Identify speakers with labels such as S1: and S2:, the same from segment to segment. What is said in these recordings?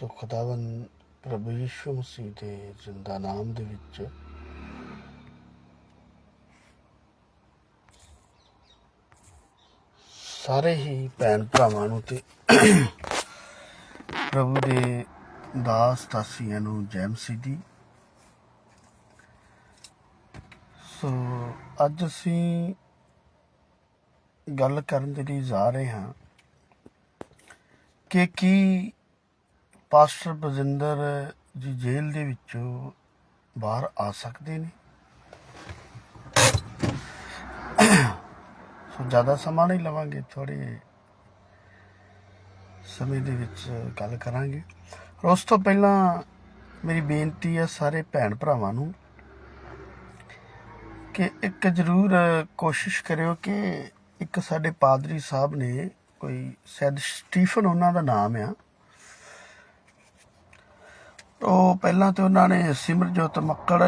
S1: ਸੋ ਖੁਦਾਵੰ ਪ੍ਰਭੂ ਯਿਸੂ ਮਸੀਹ ਦੇ ਜਿੰਦਾ ਨਾਮ ਦੇ ਵਿੱਚ। ਸਾਰੇ ਹੀ ਭੈਣ ਭਰਾਵਾਂ ਨੂੰ ਤੇ ਪ੍ਰਭੂ ਦੇ ਦਾਸ ਦਾਸੀਆਂ ਨੂੰ ਜੈਮ ਮਸੀਹ ਸੋ ਅੱਜ ਅਸੀਂ ਗੱਲ ਕਰਨ ਦੇ ਲਈ ਜਾ ਰਹੇ ਹਾਂ ਕਿ ਕੀ ਪਾਸਟਰ ਬਜਿੰਦਰ ਜੀ ਜੇਲ੍ਹ ਦੇ ਵਿੱਚੋਂ ਬਾਹਰ ਆ ਸਕਦੇ ਨੇ। ਸੋ ਜ਼ਿਆਦਾ ਸਮਾਂ ਨਹੀਂ ਲਵਾਂਗੇ ਥੋੜੇ ਸਮੇਂ ਦੇ ਵਿੱਚ ਗੱਲ ਕਰਾਂਗੇ। ਔਰ ਉਸ ਤੋਂ ਪਹਿਲਾਂ ਮੇਰੀ ਬੇਨਤੀ ਹੈ ਸਾਰੇ ਭੈਣ ਭਰਾਵਾਂ ਨੂੰ ਕਿ ਇੱਕ ਜ਼ਰੂਰ ਕੋਸ਼ਿਸ਼ ਕਰਿਓ ਕਿ ਇੱਕ ਸਾਡੇ ਪਾਦਰੀ ਸਾਹਿਬ ਨੇ ਕੋਈ ਸੈਦ ਸਟੀਫਨ ਉਹਨਾਂ ਦਾ ਨਾਮ ਆ। ਉਹ ਪਹਿਲਾਂ ਤੇ ਉਹਨਾਂ ਨੇ ਸਿਮਰਜੋਤ ਮੱਕੜ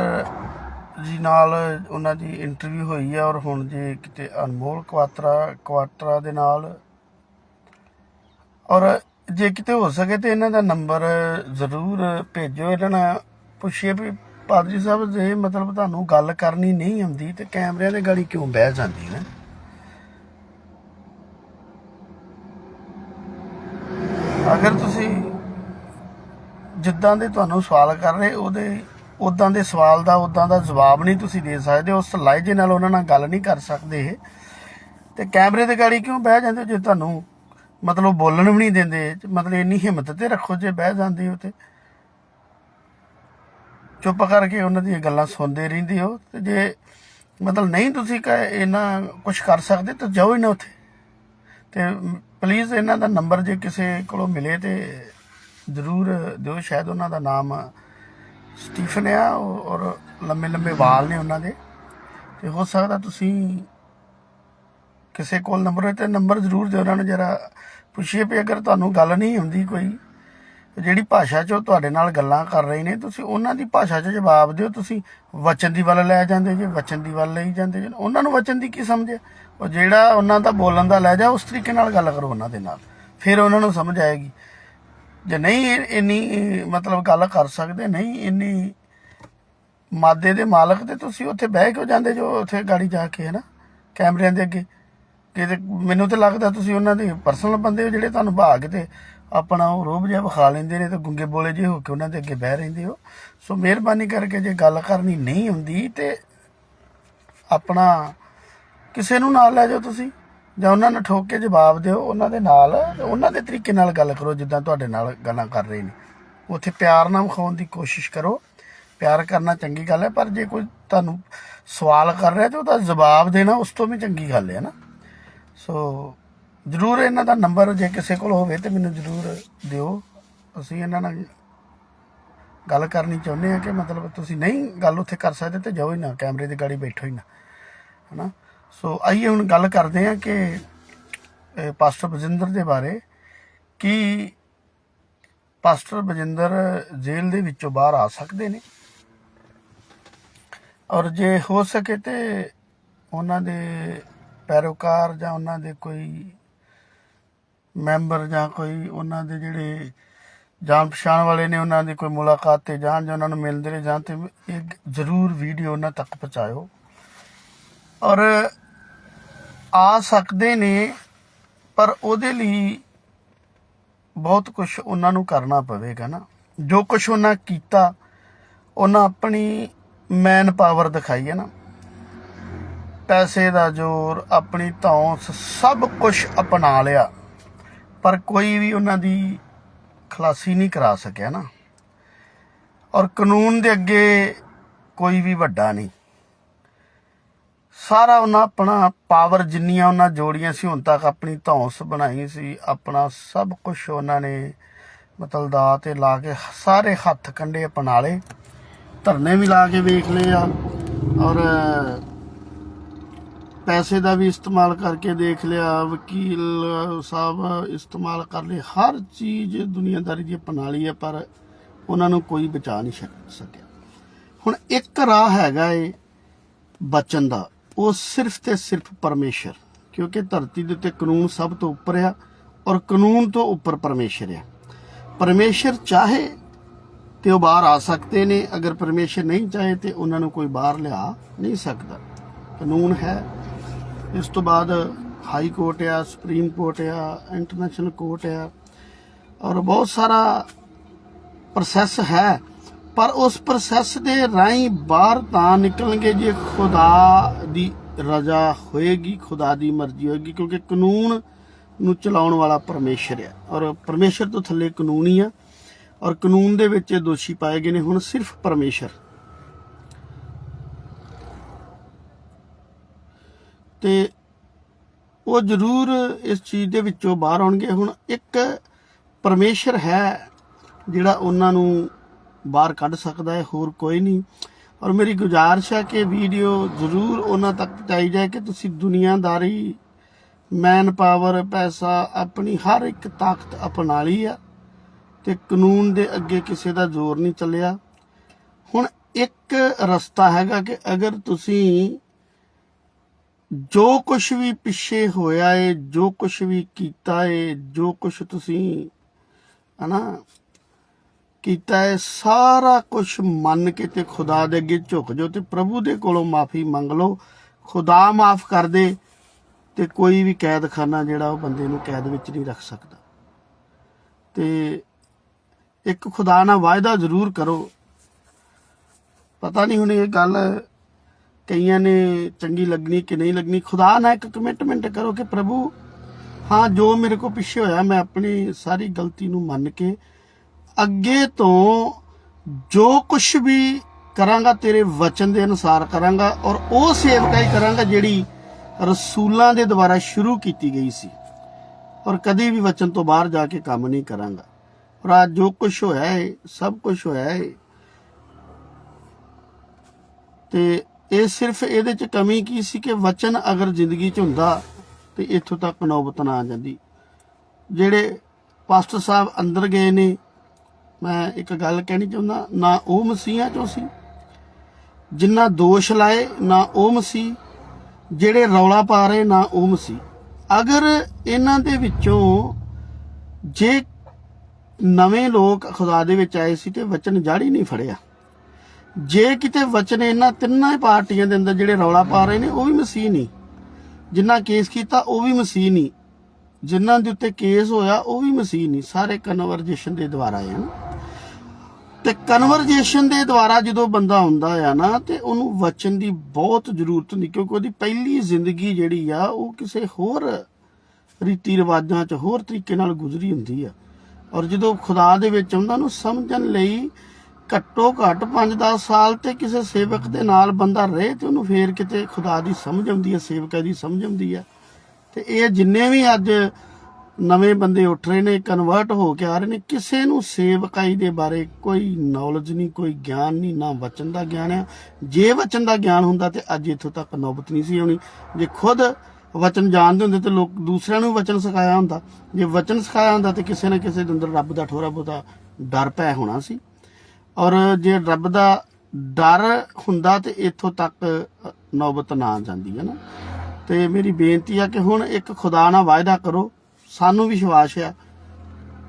S1: ਜੀ ਨਾਲ ਉਹਨਾਂ ਦੀ ਇੰਟਰਵਿਊ ਹੋਈ ਹੈ ਔਰ ਹੁਣ ਜੇ ਕਿਤੇ ਅਨਮੋਲ ਕੁਆਤਰਾ ਕੁਆਟਰਾ ਦੇ ਨਾਲ। ਔਰ ਜੇ ਕਿਤੇ ਹੋ ਸਕੇ ਤੇ ਇਹਨਾਂ ਦਾ ਨੰਬਰ ਜ਼ਰੂਰ ਭੇਜੋ ਇਹਨਾਂ ਨਾਲ ਪੁੱਛੀਏ ਵੀ ਪਾਦਰੀ ਸਾਹਿਬ, ਜੇ ਮਤਲਬ ਤੁਹਾਨੂੰ ਗੱਲ ਕਰਨੀ ਨਹੀਂ ਆਉਂਦੀ ਤੇ ਕੈਮਰਿਆਂ ਦੇ ਗਾੜੀ ਕਿਉਂ ਬਹਿ ਜਾਂਦੀ ਨੇ? ਅਗਰ ਤੁਸੀਂ ਜਿੱਦਾਂ ਦੇ ਤੁਹਾਨੂੰ ਸਵਾਲ ਕਰ ਰਹੇ, ਉਹਦੇ ਉਦਾਂ ਦੇ ਸਵਾਲ ਦਾ ਉਦਾਂ ਦਾ ਜਵਾਬ ਨਹੀਂ ਤੁਸੀਂ ਦੇ ਸਕਦੇ ਉਸ ਲਹਿਜੇ ਨਾਲ ਉਹਨਾਂ ਨਾਲ ਗੱਲ ਨਹੀਂ ਕਰ ਸਕਦੇ ਇਹ। ਤੇ ਕੈਮਰੇ ਦੇ ਗਾੜੀ ਕਿਉਂ ਬਹਿ ਜਾਂਦੇ ਜੇ ਤੁਹਾਨੂੰ ਮਤਲਬ ਬੋਲਣ ਵੀ ਨਹੀਂ ਦਿੰਦੇ, ਮਤਲਬ ਇੰਨੀ ਹਿੰਮਤ ਤੇ ਰੱਖੋ ਜੇ ਬਹਿ ਜਾਂਦੇ ਹੋ ਤੇ ਚੁੱਪ ਕਰਕੇ ਉਹਨਾਂ ਦੀਆਂ ਗੱਲਾਂ ਸੁਣਦੇ ਰਹਿੰਦੇ ਹੋ ਤੇ ਜੇ ਮਤਲਬ ਨਹੀਂ ਤੁਸੀਂ ਕਹੇ ਇਹਨਾਂ ਕੁਝ ਕਰ ਸਕਦੇ ਤਾਂ ਜਾਓ ਹੀ ਨਾ ਉੱਥੇ ਤੇ ਪਲੀਜ਼ ਇਹਨਾਂ ਦਾ ਨੰਬਰ ਜੇ ਕਿਸੇ ਕੋਲੋਂ ਮਿਲੇ ਤੇ ਜ਼ਰੂਰ ਦਿਓ, ਸ਼ਾਇਦ ਉਹਨਾਂ ਦਾ ਨਾਮ ਸਟੀਫਨ ਆ ਔਰ ਔਰ ਲੰਮੇ ਲੰਮੇ ਵਾਲ ਨੇ ਉਹਨਾਂ ਦੇ। ਤੇ ਹੋ ਸਕਦਾ ਤੁਸੀਂ ਕਿਸੇ ਕੋਲ ਨੰਬਰ ਹੋਏ ਤੇ ਨੰਬਰ ਜ਼ਰੂਰ ਦਿਓ ਉਹਨਾਂ ਨੂੰ, ਜਰਾ ਪੁੱਛੀਏ ਵੀ ਅਗਰ ਤੁਹਾਨੂੰ ਗੱਲ ਨਹੀਂ ਹੁੰਦੀ ਕੋਈ। ਜਿਹੜੀ ਭਾਸ਼ਾ 'ਚ ਉਹ ਤੁਹਾਡੇ ਨਾਲ ਗੱਲਾਂ ਕਰ ਰਹੇ ਨੇ, ਤੁਸੀਂ ਉਹਨਾਂ ਦੀ ਭਾਸ਼ਾ 'ਚ ਜਵਾਬ ਦਿਓ। ਤੁਸੀਂ ਵਚਨ ਦੀ ਵੱਲ ਲੈ ਜਾਂਦੇ ਜੇ, ਵਚਨ ਦੀ ਵੱਲ ਲਈ ਜਾਂਦੇ ਜੇ। ਉਹਨਾਂ ਨੂੰ ਵਚਨ ਦੀ ਕੀ ਸਮਝ ਹੈ? ਉਹ ਜਿਹੜਾ ਉਹਨਾਂ ਦਾ ਬੋਲਣ ਦਾ ਲਹਿਜਾ, ਉਸ ਤਰੀਕੇ ਨਾਲ ਗੱਲ ਕਰੋ ਉਹਨਾਂ ਦੇ ਨਾਲ। ਫਿਰ ਉਹਨਾਂ ਨੂੰ ਸਮਝ ਆਏਗੀ। ਜੇ ਨਹੀਂ ਇੰਨੀ ਮਤਲਬ ਗੱਲ ਕਰ ਸਕਦੇ, ਨਹੀਂ ਇੰਨੀ ਮਾਦੇ ਦੇ ਮਾਲਕ ਤੇ ਤੁਸੀਂ ਉੱਥੇ ਬਹਿ ਕਿਉਂ ਜਾਂਦੇ ਜੋ ਉੱਥੇ ਗਾੜੀ ਜਾ ਕੇ ਹੈ ਨਾ ਕੈਮਰਿਆਂ ਦੇ ਅੱਗੇ। ਕਿਤੇ ਮੈਨੂੰ ਤੇ ਲੱਗਦਾ ਤੁਸੀਂ ਉਹਨਾਂ ਦੇ ਪਰਸਨਲ ਬੰਦੇ ਹੋ ਜਿਹੜੇ ਤੁਹਾਨੂੰ ਭਾਗ ਤੇ ਆਪਣਾ ਉਹ ਰੋਬ ਜਿਹਾ ਵਿਖਾ ਲੈਂਦੇ ਨੇ ਤੇ ਗੁੰਗੇ ਬੋਲੇ ਜਿਹੇ ਹੋ ਕੇ ਉਹਨਾਂ ਦੇ ਅੱਗੇ ਬਹਿ ਰਹਿੰਦੇ ਹੋ। ਸੋ ਮਿਹਰਬਾਨੀ ਕਰਕੇ ਜੇ ਗੱਲ ਕਰਨੀ ਨਹੀਂ ਹੁੰਦੀ ਤੇ ਆਪਣਾ ਕਿਸੇ ਨੂੰ ਨਾਲ ਲੈ ਜਾਓ ਤੁਸੀਂ। ਜਾਂ ਉਹਨਾਂ ਨੂੰ ਠੋਕ ਕੇ ਜਵਾਬ ਦਿਓ, ਉਹਨਾਂ ਦੇ ਨਾਲ, ਉਹਨਾਂ ਦੇ ਤਰੀਕੇ ਨਾਲ ਗੱਲ ਕਰੋ, ਜਿੱਦਾਂ ਤੁਹਾਡੇ ਨਾਲ ਗੱਲਾਂ ਕਰ ਰਹੇ ਨੇ। ਉੱਥੇ ਪਿਆਰ ਨਾਲ ਵਿਖਾਉਣ ਦੀ ਕੋਸ਼ਿਸ਼ ਕਰੋ। ਪਿਆਰ ਕਰਨਾ ਚੰਗੀ ਗੱਲ ਹੈ, ਪਰ ਜੇ ਕੋਈ ਤੁਹਾਨੂੰ ਸਵਾਲ ਕਰ ਰਿਹਾ ਤੇ ਉਹਦਾ ਜਵਾਬ ਦੇਣਾ ਉਸ ਤੋਂ ਵੀ ਚੰਗੀ ਗੱਲ ਹੈ ਨਾ। ਸੋ, ਜਰੂਰ ਇਹਨਾਂ ਦਾ ਨੰਬਰ ਜੇ ਕਿਸੇ ਕੋਲ ਹੋਵੇ ਤੇ ਮੈਨੂੰ ਜਰੂਰ ਦਿਓ। ਅਸੀਂ ਇਹਨਾਂ ਨਾਲ ਗੱਲ ਕਰਨੀ ਚਾਹੁੰਦੇ ਹਾਂ ਕਿ ਮਤਲਬ ਤੁਸੀਂ ਨਹੀਂ ਗੱਲ ਉੱਥੇ ਕਰ ਸਕਦੇ ਤੇ ਜਾਓ ਹੀ ਨਾ, ਕੈਮਰੇ ਦੀ ਗਾੜੀ ਬੈਠੋ ਹੀ ਨਾ, ਹਨਾ। ਸੋ ਆਈਏ ਹੁਣ ਗੱਲ ਕਰਦੇ ਹਾਂ ਕਿ ਪਾਸਟਰ ਬਜਿੰਦਰ ਦੇ ਬਾਰੇ। ਕਿ ਪਾਸਟਰ ਬਜਿੰਦਰ ਜੇਲ੍ਹ ਦੇ ਵਿੱਚੋਂ ਬਾਹਰ ਆ ਸਕਦੇ ਨੇ? ਔਰ ਜੇ ਹੋ ਸਕੇ ਤੇ ਉਹਨਾਂ ਦੇ ਪੈਰੋਕਾਰ ਜਾਂ ਉਹਨਾਂ ਦੇ ਕੋਈ ਮੈਂਬਰ ਜਾਂ ਕੋਈ ਉਹਨਾਂ ਦੇ ਜਿਹੜੇ ਜਾਣ ਪਛਾਣ ਵਾਲੇ ਨੇ, ਉਹਨਾਂ ਦੀ ਕੋਈ ਮੁਲਾਕਾਤ ਤੇ ਜਾਣ ਜਾਂ ਉਹਨਾਂ ਨੂੰ ਮਿਲਦੇ ਰਹੇ ਜਾਂ ਤੇ ਇਹ ਜ਼ਰੂਰ ਵੀਡੀਓ ਉਹਨਾਂ ਤੱਕ ਪਹੁੰਚਾਇਓ। ਔਰ ਆ ਸਕਦੇ ਨੇ, ਪਰ ਉਹਦੇ ਲਈ ਬਹੁਤ ਕੁਝ ਉਹਨਾਂ ਨੂੰ ਕਰਨਾ ਪਵੇਗਾ ਨਾ। ਜੋ ਕੁਝ ਉਹਨਾਂ ਕੀਤਾ, ਉਹਨਾਂ ਆਪਣੀ ਮੈਨ ਪਾਵਰ ਦਿਖਾਈ ਹੈ ਨਾ। ਪੈਸੇ ਦਾ ਜ਼ੋਰ, ਆਪਣੀ ਧੌਂਸ ਸਭ ਕੁਝ ਅਪਣਾ ਲਿਆ। ਪਰ ਕੋਈ ਵੀ ਉਹਨਾਂ ਦੀ ਖਲਾਸੀ ਨਹੀਂ ਕਰਾ ਸਕਿਆ ਨਾ। ਔਰ ਕਾਨੂੰਨ ਦੇ ਅੱਗੇ ਕੋਈ ਵੀ ਵੱਡਾ ਨਹੀਂ। ਸਾਰਾ ਉਹਨਾਂ ਆਪਣਾ ਪਾਵਰ ਜਿੰਨੀਆਂ ਉਹਨਾਂ ਜੋੜੀਆਂ ਸੀ, ਹੁਣ ਤੱਕ ਆਪਣੀ ਧੌਂਸ ਬਣਾਈ ਸੀ, ਆਪਣਾ ਸਭ ਕੁਝ ਉਹਨਾਂ ਨੇ ਮਤਲਬ ਦਾ ਤੇ ਲਾ ਕੇ ਸਾਰੇ ਹੱਥ ਕੰਡੇ ਅਪਣਾ ਲਏ। ਧਰਨੇ ਵੀ ਲਾ ਕੇ ਵੇਖ ਲਏ ਆ ਔਰ, ਪੈਸੇ ਦਾ ਵੀ ਇਸਤੇਮਾਲ ਕਰਕੇ ਦੇਖ ਲਿਆ, ਵਕੀਲ ਸਾਹਿਬ ਇਸਤੇਮਾਲ ਕਰ ਲਏ, ਹਰ ਚੀਜ਼ ਦੁਨੀਆਦਾਰੀ ਦੀ ਅਪਣਾ ਲਈ ਹੈ ਪਰ ਉਹਨਾਂ ਨੂੰ ਕੋਈ ਬਚਾ ਨਹੀਂ ਸਕ- ਸਕਿਆ। ਹੁਣ ਇੱਕ ਰਾਹ ਹੈਗਾ ਏ ਬਚਨ ਦਾ। ਉਹ ਸਿਰਫ ਤੇ ਸਿਰਫ ਪਰਮੇਸ਼ਰ, ਕਿਉਂਕਿ ਧਰਤੀ ਦੇ ਉੱਤੇ ਕਾਨੂੰਨ ਸਭ ਤੋਂ ਉੱਪਰ ਆ ਔਰ ਕਾਨੂੰਨ ਤੋਂ ਉੱਪਰ ਪਰਮੇਸ਼ਰ ਆ। ਪਰਮੇਸ਼ਰ ਚਾਹੇ ਤੇ ਉਹ ਬਾਹਰ ਆ ਸਕਦੇ ਨੇ, ਅਗਰ ਪਰਮੇਸ਼ਰ ਨਹੀਂ ਚਾਹੇ ਤੇ ਉਹਨਾਂ ਨੂੰ ਕੋਈ ਬਾਹਰ ਲਿਆ ਨਹੀਂ ਸਕਦਾ। ਕਾਨੂੰਨ ਹੈ। ਇਸ ਤੋਂ ਬਾਅਦ ਹਾਈ ਕੋਰਟ ਆ, ਸੁਪਰੀਮ ਕੋਰਟ ਆ, ਇੰਟਰਨੈਸ਼ਨਲ ਕੋਰਟ ਆ ਔਰ ਬਹੁਤ ਸਾਰਾ ਪ੍ਰੋਸੈਸ ਹੈ। ਪਰ ਉਸ ਪ੍ਰੋਸੈਸ ਦੇ ਰਾਹੀਂ ਬਾਹਰ ਤਾਂ ਨਿਕਲਣਗੇ ਜੇ ਖੁਦਾ ਦੀ ਰਜ਼ਾ ਹੋਏਗੀ, ਖੁਦਾ ਦੀ ਮਰਜ਼ੀ ਹੋਏਗੀ, ਕਿਉਂਕਿ ਕਾਨੂੰਨ ਨੂੰ ਚਲਾਉਣ ਵਾਲਾ ਪਰਮੇਸ਼ਰ ਹੈ। ਔਰ ਪਰਮੇਸ਼ਰ ਤੋਂ ਥੱਲੇ ਕਾਨੂੰਨ ਹੀ ਆ, ਔਰ ਕਾਨੂੰਨ ਦੇ ਵਿੱਚ ਇਹ ਦੋਸ਼ੀ ਪਾਏ ਗਏ ਨੇ, ਹੁਣ ਸਿਰਫ ਪਰਮੇਸ਼ਰ। ਤੇ ਉਹ ਜ਼ਰੂਰ ਇਸ ਚੀਜ਼ ਦੇ ਵਿੱਚੋਂ ਬਾਹਰ ਆਉਣਗੇ। ਹੁਣ ਇੱਕ ਪਰਮੇਸ਼ਰ ਹੈ ਜਿਹੜਾ ਉਹਨਾਂ ਨੂੰ ਬਾਹਰ ਕੱਢ ਸਕਦਾ ਹੈ, ਹੋਰ ਕੋਈ ਨਹੀਂ। ਔਰ ਮੇਰੀ ਗੁਜ਼ਾਰਿਸ਼ ਹੈ ਕਿ ਵੀਡੀਓ ਜ਼ਰੂਰ ਉਹਨਾਂ ਤੱਕ ਪਹੁੰਚਾਈ ਜਾਏ ਕਿ ਤੁਸੀਂ ਦੁਨੀਆਦਾਰੀ ਮੈਨ ਪਾਵਰ ਪੈਸਾ, ਆਪਣੀ ਹਰ ਇੱਕ ਤਾਕਤ ਅਪਣਾ ਲਈ ਆ ਤੇ ਕਾਨੂੰਨ ਦੇ ਅੱਗੇ ਕਿਸੇ ਦਾ ਜ਼ੋਰ ਨਹੀਂ ਚੱਲਿਆ। ਹੁਣ ਇੱਕ ਰਸਤਾ ਹੈਗਾ ਕਿ ਅਗਰ ਤੁਸੀਂ ਜੋ ਕੁਝ ਵੀ ਪਿੱਛੇ ਹੋਇਆ ਏ, ਜੋ ਕੁਝ ਵੀ ਕੀਤਾ ਏ, ਜੋ ਕੁਝ ਤੁਸੀਂ ਹਨਾ ਕੀਤਾ ਹੈ, ਸਾਰਾ ਕੁਝ ਮੰਨ ਕੇ ਤੇ ਖੁਦਾ ਦੇ ਅੱਗੇ ਝੁਕ ਜਾਓ ਤੇ ਪ੍ਰਭੂ ਦੇ ਕੋਲੋਂ ਮਾਫੀ ਮੰਗ ਲਓ। ਖੁਦਾ ਮਾਫ ਕਰ ਦੇ ਤੇ ਕੋਈ ਵੀ ਕੈਦਖਾਨਾ ਜਿਹੜਾ ਉਹ ਬੰਦੇ ਨੂੰ ਕੈਦ ਵਿੱਚ ਨਹੀਂ ਰੱਖ ਸਕਦਾ। ਤੇ ਇੱਕ ਖੁਦਾ ਨਾਲ ਵਾਅਦਾ ਜ਼ਰੂਰ ਕਰੋ। ਪਤਾ ਨਹੀਂ ਹੁਣ ਇਹ ਗੱਲ ਕਈਆਂ ਨੇ ਚੰਗੀ ਲੱਗਣੀ ਕਿ ਨਹੀਂ ਲੱਗਣੀ। ਖੁਦਾ ਨਾਲ ਇੱਕ ਕਮਿਟਮੈਂਟ ਕਰੋ ਕਿ ਪ੍ਰਭੂ, ਹਾਂ, ਜੋ ਮੇਰੇ ਕੋ ਪਿੱਛੇ ਹੋਇਆ, ਮੈਂ ਆਪਣੀ ਸਾਰੀ ਗਲਤੀ ਨੂੰ ਮੰਨ ਕੇ ਅੱਗੇ ਤੋਂ ਜੋ ਕੁਝ ਵੀ ਕਰਾਂਗਾ, ਤੇਰੇ ਵਚਨ ਦੇ ਅਨੁਸਾਰ ਕਰਾਂਗਾ ਔਰ ਉਹ ਸੇਵਕਾਈ ਕਰਾਂਗਾ ਜਿਹੜੀ ਰਸੂਲਾਂ ਦੇ ਦੁਆਰਾ ਸ਼ੁਰੂ ਕੀਤੀ ਗਈ ਸੀ। ਔਰ ਕਦੇ ਵੀ ਵਚਨ ਤੋਂ ਬਾਹਰ ਜਾ ਕੇ ਕੰਮ ਨਹੀਂ ਕਰਾਂਗਾ। ਔਰ ਅੱਜ ਜੋ ਕੁਝ ਹੋਇਆ ਹੈ ਸਭ ਕੁਝ ਹੋਇਆ ਹੈ ਤੇ ਇਹ ਸਿਰਫ ਇਹਦੇ ਚ ਕਮੀ ਕੀ ਸੀ ਕਿ ਵਚਨ ਅਗਰ ਜ਼ਿੰਦਗੀ ਚ ਹੁੰਦਾ ਤੇ ਇੱਥੋਂ ਤੱਕ ਨੌਬਤ ਨਾ ਆ ਜਾਂਦੀ। ਜਿਹੜੇ ਪਾਸਟਰ ਸਾਹਿਬ ਅੰਦਰ ਗਏ ਨੇ ਮੈਂ ਇੱਕ ਗੱਲ ਕਹਿਣੀ ਚਾਹੁੰਦਾ, ਨਾ ਉਹ ਮਸੀਹਾਂ ਚੋਂ ਸੀ ਜਿਨ੍ਹਾਂ ਦੋਸ਼ ਲਾਏ, ਨਾ ਉਹ ਮਸੀਹ, ਜਿਹੜੇ ਰੌਲਾ ਪਾ ਰਹੇ, ਨਾ ਉਹ ਮਸੀਹ। ਅਗਰ ਇਹਨਾਂ ਦੇ ਵਿੱਚੋਂ ਜੇ ਨਵੇਂ ਲੋਕ ਖੁਦਾ ਦੇ ਵਿੱਚ ਆਏ ਸੀ ਤੇ ਵਚਨ ਜੜ ਹੀ ਨਹੀਂ ਫੜਿਆ, ਜੇ ਕਿਤੇ ਵਚਨ ਇਹਨਾਂ ਤਿੰਨਾਂ ਪਾਰਟੀਆਂ ਦੇ ਅੰਦਰ ਜਿਹੜੇ ਰੌਲਾ ਪਾ ਰਹੇ ਨੇ, ਉਹ ਵੀ ਮਸੀਹ ਨਹੀਂ, ਜਿੰਨਾ ਕੇਸ ਕੀਤਾ, ਉਹ ਵੀ ਮਸੀਹ ਨਹੀਂ ਜਿਨ੍ਹਾਂ ਦੇ ਉੱਤੇ ਕੇਸ ਹੋਇਆ, ਉਹ ਵੀ ਮਸੀਹ ਨਹੀਂ, ਸਾਰੇ ਕਨਵਰਜੇਸ਼ਨ ਦੇ ਦੁਆਰਾ ਆ ਨਾ। ਤੇ ਕਨਵਰਜੇਸ਼ਨ ਦੇ ਦੁਆਰਾ ਜਦੋਂ ਬੰਦਾ ਹੁੰਦਾ ਆ ਨਾ, ਤੇ ਉਹਨੂੰ ਵਚਨ ਦੀ ਬਹੁਤ ਜ਼ਰੂਰਤ ਹੁੰਦੀ, ਕਿਉਂਕਿ ਉਹਦੀ ਪਹਿਲੀ ਜ਼ਿੰਦਗੀ ਜਿਹੜੀ ਆ, ਉਹ ਕਿਸੇ ਹੋਰ ਰੀਤੀ ਰਿਵਾਜਾਂ 'ਚ, ਹੋਰ ਤਰੀਕੇ ਨਾਲ ਗੁਜ਼ਰੀ ਹੁੰਦੀ ਆ। ਔਰ ਜਦੋਂ ਖੁਦਾ ਦੇ ਵਿੱਚ ਆਉਂਦਾ, ਉਹਨੂੰ ਸਮਝਣ ਲਈ ਘੱਟੋ ਘੱਟ 5-10 ਸਾਲ ਤੇ ਕਿਸੇ ਸੇਵਕ ਦੇ ਨਾਲ ਬੰਦਾ ਰਹੇ, ਤੇ ਉਹਨੂੰ ਫੇਰ ਕਿਤੇ ਖੁਦਾ ਦੀ ਸਮਝ ਆਉਂਦੀ ਹੈ ਸੇਵਕਾਂ ਦੀ ਸਮਝ ਆਉਂਦੀ ਹੈ ਤੇ ਇਹ ਜਿੰਨੇ ਵੀ ਅੱਜ ਨਵੇਂ ਬੰਦੇ ਉੱਠ ਰਹੇ ਨੇ ਕਨਵਰਟ ਹੋ ਕੇ ਆ ਰਹੇ ਨੇ, ਕਿਸੇ ਨੂੰ ਸੇਵਕਾਈ ਦੇ ਬਾਰੇ ਕੋਈ ਨੌਲੇਜ ਨਹੀਂ, ਕੋਈ ਗਿਆਨ ਨਹੀਂ, ਨਾ ਵਚਨ ਦਾ ਗਿਆਨ ਆ। ਜੇ ਵਚਨ ਦਾ ਗਿਆਨ ਹੁੰਦਾ ਤੇ ਅੱਜ ਇੱਥੋਂ ਤੱਕ ਨੌਬਤ ਨਹੀਂ ਸੀ ਆਉਣੀ। ਜੇ ਖੁਦ ਵਚਨ ਜਾਣਦੇ ਹੁੰਦੇ ਤੇ ਲੋਕ ਦੂਸਰਿਆਂ ਨੂੰ ਵਚਨ ਸਿਖਾਇਆ ਹੁੰਦਾ। ਜੇ ਵਚਨ ਸਿਖਾਇਆ ਹੁੰਦਾ ਤੇ ਕਿਸੇ ਨਾ ਕਿਸੇ ਦੇ ਅੰਦਰ ਰੱਬ ਦਾ ਠੋਰਾ ਬੋਤਾ ਡਰ ਪੈ ਹੋਣਾ ਸੀ। ਔਰ ਜੇ ਰੱਬ ਦਾ ਡਰ ਹੁੰਦਾ ਤੇ ਇੱਥੋਂ ਤੱਕ ਨੌਬਤ ਨਾ ਜਾਂਦੀ ਹੈ ਨਾ। ਤੇ ਮੇਰੀ ਬੇਨਤੀ ਆ ਕਿ ਹੁਣ ਇੱਕ ਖੁਦਾ ਨਾਲ ਵਾਅਦਾ ਕਰੋ, ਸਾਨੂੰ ਵਿਸ਼ਵਾਸ ਆ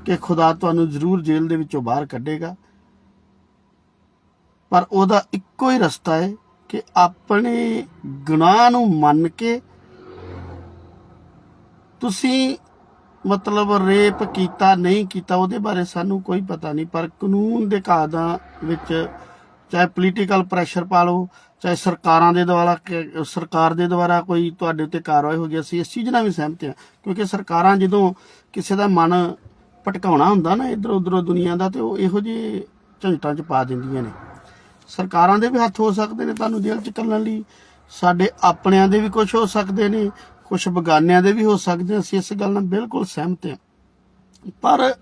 S1: ਕਿ ਖੁਦਾ ਤੁਹਾਨੂੰ ਜ਼ਰੂਰ ਜੇਲ੍ਹ ਦੇ ਵਿੱਚੋਂ ਬਾਹਰ ਕੱਢੇਗਾ। ਪਰ ਉਹਦਾ ਇੱਕੋ ਹੀ ਰਸਤਾ ਹੈ ਕਿ ਆਪਣੇ ਗੁਨਾਹ ਨੂੰ ਮੰਨ ਕੇ ਤੁਸੀਂ ਮਤਲਬ ਰੇਪ ਕੀਤਾ, ਨਹੀਂ ਕੀਤਾ, ਉਹਦੇ ਬਾਰੇ ਸਾਨੂੰ ਕੋਈ ਪਤਾ ਨਹੀਂ, ਪਰ ਕਾਨੂੰਨ ਦੇ ਕਾਇਦਾਂ ਵਿੱਚ ਚਾਹੇ ਪੋਲੀਟੀਕਲ ਪ੍ਰੈਸ਼ਰ ਪਾ ਲਓ, ਚਾਹੇ ਸਰਕਾਰਾਂ ਦੇ ਦੁਆਰਾ ਸਰਕਾਰ ਦੇ ਦੁਆਰਾ ਕੋਈ ਤੁਹਾਡੇ ਉੱਤੇ ਕਾਰਵਾਈ ਹੋ ਗਈ, ਅਸੀਂ ਇਸ ਚੀਜ਼ ਨਾਲ ਵੀ ਸਹਿਮਤ ਹਾਂ, ਕਿਉਂਕਿ ਸਰਕਾਰਾਂ ਜਦੋਂ ਕਿਸੇ ਦਾ ਮਨ ਭਟਕਾਉਣਾ ਹੁੰਦਾ ਨਾ ਇਧਰ ਉਧਰੋਂ ਦੁਨੀਆ ਦਾ, ਤੇ ਉਹ ਇਹੋ ਜਿਹੇ ਝੰਟਾਂ 'ਚ ਪਾ ਦਿੰਦੀਆਂ ਨੇ ਸਰਕਾਰਾਂ ਦੇ ਵੀ ਹੱਥ ਹੋ ਸਕਦੇ ਨੇ ਤੁਹਾਨੂੰ ਜੇਲ੍ਹ 'ਚ ਕੱਲਣ ਲਈ, ਸਾਡੇ ਆਪਣਿਆਂ ਦੇ ਵੀ ਕੁਝ ਹੋ ਸਕਦੇ ਨੇ ਕੁਝ ਬਗਾਨਿਆਂ ਦੇ ਵੀ ਹੋ ਸਕਦੇ ਨੇ। ਅਸੀਂ ਇਸ ਗੱਲ ਨਾਲ ਬਿਲਕੁਲ ਸਹਿਮਤ ਹਾਂ ਪਰ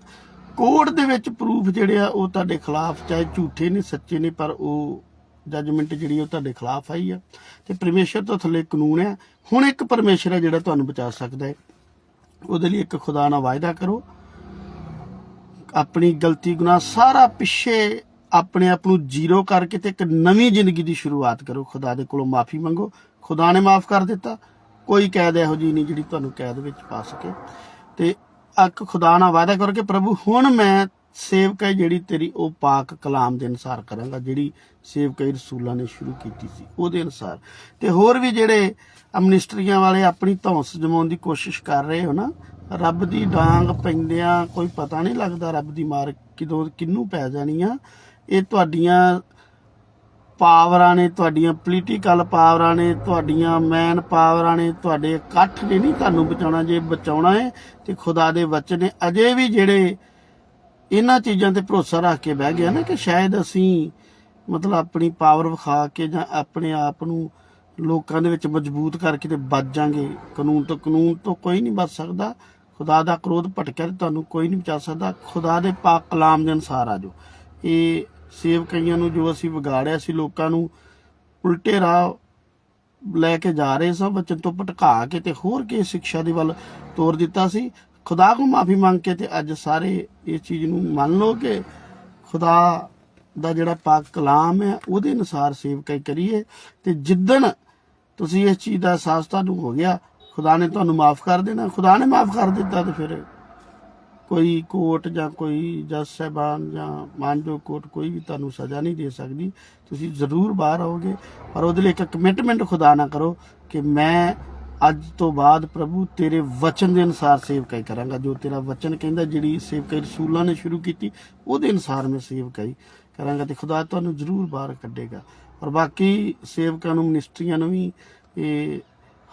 S1: ਕੋਰਟ ਦੇ ਵਿੱਚ ਪ੍ਰੂਫ ਜਿਹੜੇ ਆ, ਉਹ ਤੁਹਾਡੇ ਖਿਲਾਫ, ਚਾਹੇ ਝੂਠੇ ਨੇ, ਸੱਚੇ ਨੇ, ਪਰ ਉਹ ਜੱਜਮੈਂਟ ਜਿਹੜੀ ਉਹ ਤੁਹਾਡੇ ਖਿਲਾਫ ਆਈ ਆ। ਤੇ ਪਰਮੇਸ਼ਰ ਤੋਂ ਥੱਲੇ ਕਾਨੂੰਨ ਹੈ ਹੁਣ ਇੱਕ ਪਰਮੇਸ਼ਰ ਹੈ ਜਿਹੜਾ ਤੁਹਾਨੂੰ ਬਚਾ ਸਕਦਾ ਹੈ। ਉਹਦੇ ਲਈ ਇੱਕ ਖੁਦਾ ਨਾਲ ਵਾਅਦਾ ਕਰੋ। ਆਪਣੀ ਗਲਤੀ ਗੁਨਾਹ ਸਾਰਾ ਪਿੱਛੇ ਆਪਣੇ ਆਪ ਨੂੰ ਜ਼ੀਰੋ ਕਰਕੇ ਤੇ ਇੱਕ ਨਵੀਂ ਜ਼ਿੰਦਗੀ ਦੀ ਸ਼ੁਰੂਆਤ ਕਰੋ। ਖੁਦਾ ਦੇ ਕੋਲੋਂ ਮਾਫੀ ਮੰਗੋ। ਖੁਦਾ ਨੇ ਮਾਫ ਕਰ ਦਿੱਤਾ। ਕੋਈ ਕੈਦ ਇਹੋ ਜੀ ਨਹੀਂ ਜਿਹੜੀ ਤੁਹਾਨੂੰ ਕੈਦ ਵਿੱਚ ਪਾ ਸਕੇ। ਤੇ ਇੱਕ ਖੁਦਾ ਨਾਲ ਵਾਅਦਾ ਕਰੋ ਕਿ ਪ੍ਰਭੂ, ਹੁਣ ਮੈਂ ਸੇਵਕਾਈ ਜਿਹੜੀ ਤੇਰੀ ਉਹ ਪਾਕ ਕਲਾਮ ਦੇ ਅਨੁਸਾਰ ਕਰਾਂਗਾ, ਜਿਹੜੀ ਸੇਵਕਾਈ ਰਸੂਲਾਂ ਨੇ ਸ਼ੁਰੂ ਕੀਤੀ ਸੀ ਉਹਦੇ ਅਨੁਸਾਰ। ਤੇ ਹੋਰ ਵੀ ਜਿਹੜੇ ਅਮਨਿਸਟਰੀਆਂ ਵਾਲੇ ਆਪਣੀ ਧੌਂਸ ਜਮਾਉਣ ਦੀ ਕੋਸ਼ਿਸ਼ ਕਰ ਰਹੇ ਹੋ ਨਾ, ਰੱਬ ਦੀ ਡਾਂਗ ਪੈਂਦਿਆਂ ਕੋਈ ਪਤਾ ਨਹੀਂ ਲੱਗਦਾ ਰੱਬ ਦੀ ਮਾਰ ਕਿਦੋਂ ਕਿੰਨੂੰ ਪੈ ਜਾਣੀ ਆ। ਇਹ ਤੁਹਾਡੀਆਂ ਪਾਵਰਾਂ ਨੇ, ਤੁਹਾਡੀਆਂ ਪੋਲੀਟੀਕਲ ਪਾਵਰਾਂ ਨੇ, ਤੁਹਾਡੀਆਂ ਮੈਨ ਪਾਵਰਾਂ ਨੇ, ਤੁਹਾਡੇ ਇਕੱਠ ਨੇ ਨਹੀਂ ਤੁਹਾਨੂੰ ਬਚਾਉਣਾ, ਜੇ ਬਚਾਉਣਾ ਹੈ ਤੇ ਖੁਦਾ ਦੇ ਵਚਨ ਨੇ। ਅਜੇ ਵੀ ਜਿਹੜੇ ਇਹਨਾਂ ਚੀਜ਼ਾਂ ਤੇ ਭਰੋਸਾ ਰੱਖ ਕੇ ਬਹਿ ਗਿਆ ਨਾ ਕਿ ਸ਼ਾਇਦ ਅਸੀਂ ਮਤਲਬ ਆਪਣੀ ਪਾਵਰ ਵਿਖਾ ਕੇ ਜਾਂ ਆਪਣੇ ਆਪ ਨੂੰ ਲੋਕਾਂ ਦੇ ਵਿੱਚ ਮਜ਼ਬੂਤ ਕਰਕੇ ਤੇ ਬਚ ਜਾਾਂਗੇ ਕਾਨੂੰਨ ਤੋਂ ਕਾਨੂੰਨ ਤੋਂ ਕੋਈ ਨਹੀਂ ਬਚ ਸਕਦਾ। ਖੁਦਾ ਦਾ ਕ੍ਰੋਧ ਭਟਕਿਆ ਤੇ ਤੁਹਾਨੂੰ ਕੋਈ ਨਹੀਂ ਬਚਾ ਸਕਦਾ। ਖੁਦਾ ਦੇ ਪਾਕ ਕਲਾਮ ਦੇ ਅਨੁਸਾਰ ਆ ਜੋ ਇਹ ਸੇਵਕਈਆਂ ਨੂੰ ਜੋ ਅਸੀਂ ਵਿਗਾੜਿਆ ਸੀ ਲੋਕਾਂ ਨੂੰ, ਉਲਟੇ ਰਾਹ ਲੈ ਕੇ ਜਾ ਰਹੇ ਸਾਂ ਬਚਨ ਤੋਂ ਭਟਕਾ ਕੇ ਤੇ ਹੋਰ ਕੀ ਸਿੱਖਿਆ ਦੇ ਵੱਲ ਤੋਰ ਦਿੱਤਾ ਸੀ। ਖੁਦਾ ਕੋ ਮਾਫੀ ਮੰਗ ਕੇ ਤੇ ਅੱਜ ਸਾਰੇ ਇਸ ਚੀਜ਼ ਨੂੰ ਮੰਨ ਲਓ ਕਿ ਖੁਦਾ ਦਾ ਜਿਹੜਾ ਪਾਕ ਕਲਾਮ ਹੈ, ਉਹਦੇ ਅਨੁਸਾਰ ਸੇਵਕਾਈ ਕਰੀਏ। ਤੇ ਜਿੱਦਣ ਤੁਸੀਂ ਇਸ ਚੀਜ਼ ਦਾ ਅਹਿਸਾਸ ਤੁਹਾਨੂੰ ਹੋ ਗਿਆ, ਖੁਦਾ ਨੇ ਤੁਹਾਨੂੰ ਮਾਫ ਕਰ ਦੇਣਾ। ਖੁਦਾ ਨੇ ਮਾਫ ਕਰ ਦਿੱਤਾ ਤੇ ਫਿਰ ਕੋਈ ਕੋਰਟ ਜਾਂ ਕੋਈ ਜੱਜ ਸਾਹਿਬਾਨ ਜਾਂ ਮਾਨਜੋ ਕੋਰਟ ਕੋਈ ਵੀ ਤੁਹਾਨੂੰ ਸਜ਼ਾ ਨਹੀਂ ਦੇ ਸਕਦੀ। ਤੁਸੀਂ ਜ਼ਰੂਰ ਬਾਹਰ ਆਓਗੇ, ਪਰ ਉਹਦੇ ਲਈ ਇੱਕ ਕਮਿਟਮੈਂਟ ਖੁਦਾ ਨਾ ਕਰੋ ਕਿ ਮੈਂ ਅੱਜ ਤੋਂ ਬਾਅਦ ਪ੍ਰਭੂ ਤੇਰੇ ਵਚਨ ਦੇ ਅਨੁਸਾਰ ਸੇਵਕਾਈ ਕਰਾਂਗਾ। ਜੋ ਤੇਰਾ ਵਚਨ ਕਹਿੰਦਾ, ਜਿਹੜੀ ਸੇਵਕਾਈ ਰਸੂਲਾਂ ਨੇ ਸ਼ੁਰੂ ਕੀਤੀ, ਉਹਦੇ ਅਨੁਸਾਰ ਮੈਂ ਸੇਵਕਾਈ ਕਰਾਂਗਾ ਤੇ ਖੁਦਾ ਤੁਹਾਨੂੰ ਜ਼ਰੂਰ ਬਾਹਰ ਕੱਢੇਗਾ। ਔਰ ਬਾਕੀ ਸੇਵਕਾਂ ਨੂੰ ਮਿਨਿਸਟਰੀਆਂ ਨੂੰ ਵੀ ਇਹ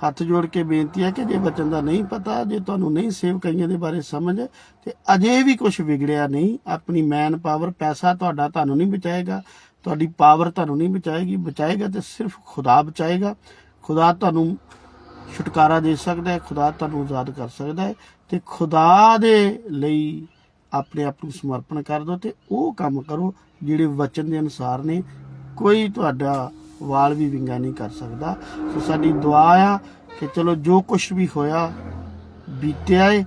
S1: ਹੱਥ ਜੋੜ ਕੇ ਬੇਨਤੀ ਹੈ ਕਿ ਜੇ ਵਚਨ ਦਾ ਨਹੀਂ ਪਤਾ, ਜੇ ਤੁਹਾਨੂੰ ਨਹੀਂ ਸੇਵਕਾਈਆਂ ਦੇ ਬਾਰੇ ਸਮਝ, ਤੇ ਅਜੇ ਵੀ ਕੁਝ ਵਿਗੜਿਆ ਨਹੀਂ, ਆਪਣੀ ਮੈਨ ਪਾਵਰ ਪੈਸਾ ਤੁਹਾਡਾ ਤੁਹਾਨੂੰ ਨਹੀਂ ਬਚਾਏਗਾ, ਤੁਹਾਡੀ ਪਾਵਰ ਤੁਹਾਨੂੰ ਨਹੀਂ ਬਚਾਏਗੀ, ਬਚਾਏਗਾ ਤੇ ਸਿਰਫ ਖੁਦਾ ਬਚਾਏਗਾ। ਖੁਦਾ ਤੁਹਾਨੂੰ ਛੁਟਕਾਰਾ ਦੇ ਸਕਦਾ ਹੈ, ਖੁਦਾ ਤੁਹਾਨੂੰ ਆਜ਼ਾਦ ਕਰ ਸਕਦਾ ਹੈ ਤੇ ਖੁਦਾ ਦੇ ਲਈ ਆਪਣੇ ਆਪ ਨੂੰ ਸਮਰਪਣ ਕਰ ਦਿਓ ਤੇ ਉਹ ਕੰਮ ਕਰੋ ਜਿਹੜੇ ਵਚਨ ਦੇ ਅਨੁਸਾਰ ਨੇ। ਕੋਈ ਤੁਹਾਡਾ ਵਾਲ ਵੀ ਵਿੰਗਾ ਨਹੀਂ ਕਰ ਸਕਦਾ। ਸੋ ਸਾਡੀ ਦੁਆ ਆ ਕਿ ਚਲੋ ਜੋ ਕੁਝ ਵੀ ਹੋਇਆ, ਬੀਤਿਆ ਏ,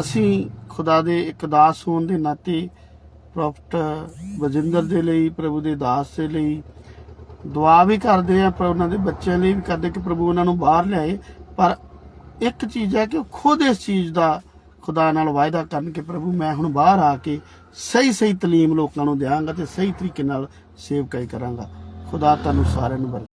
S1: ਅਸੀਂ ਖੁਦਾ ਦੇ ਇੱਕ ਦਾਸ ਹੋਣ ਦੇ ਨਾਤੇ ਪ੍ਰੋਫਟ ਬਜਿੰਦਰ ਦੇ ਲਈ, ਪ੍ਰਭੂ ਦੇ ਦਾਸ ਦੇ ਲਈ ਦੁਆ ਵੀ ਕਰਦੇ ਆ, ਪਰ ਉਹਨਾਂ ਦੇ ਬੱਚਿਆਂ ਲਈ ਵੀ ਕਰਦੇ ਕਿ ਪ੍ਰਭੂ ਉਹਨਾਂ ਨੂੰ ਬਾਹਰ ਲਿਆਏ। ਪਰ ਇੱਕ ਚੀਜ਼ ਹੈ ਕਿ ਉਹ ਖੁਦ ਇਸ ਚੀਜ਼ ਦਾ ਖੁਦਾ ਨਾਲ ਵਾਅਦਾ ਕਰਨ ਕਿ ਪ੍ਰਭੂ ਮੈਂ ਹੁਣ ਬਾਹਰ ਆ ਕੇ ਸਹੀ ਸਹੀ ਤਾਲੀਮ ਲੋਕਾਂ ਨੂੰ ਦਿਆਂਗਾ ਤੇ ਸਹੀ ਤਰੀਕੇ ਨਾਲ ਸੇਵਕਾਈ ਕਰਾਂਗਾ। ਖੁਦਾ ਤੁਹਾਨੂੰ ਸਾਰਿਆਂ ਨੂੰ ਬਰਕਤ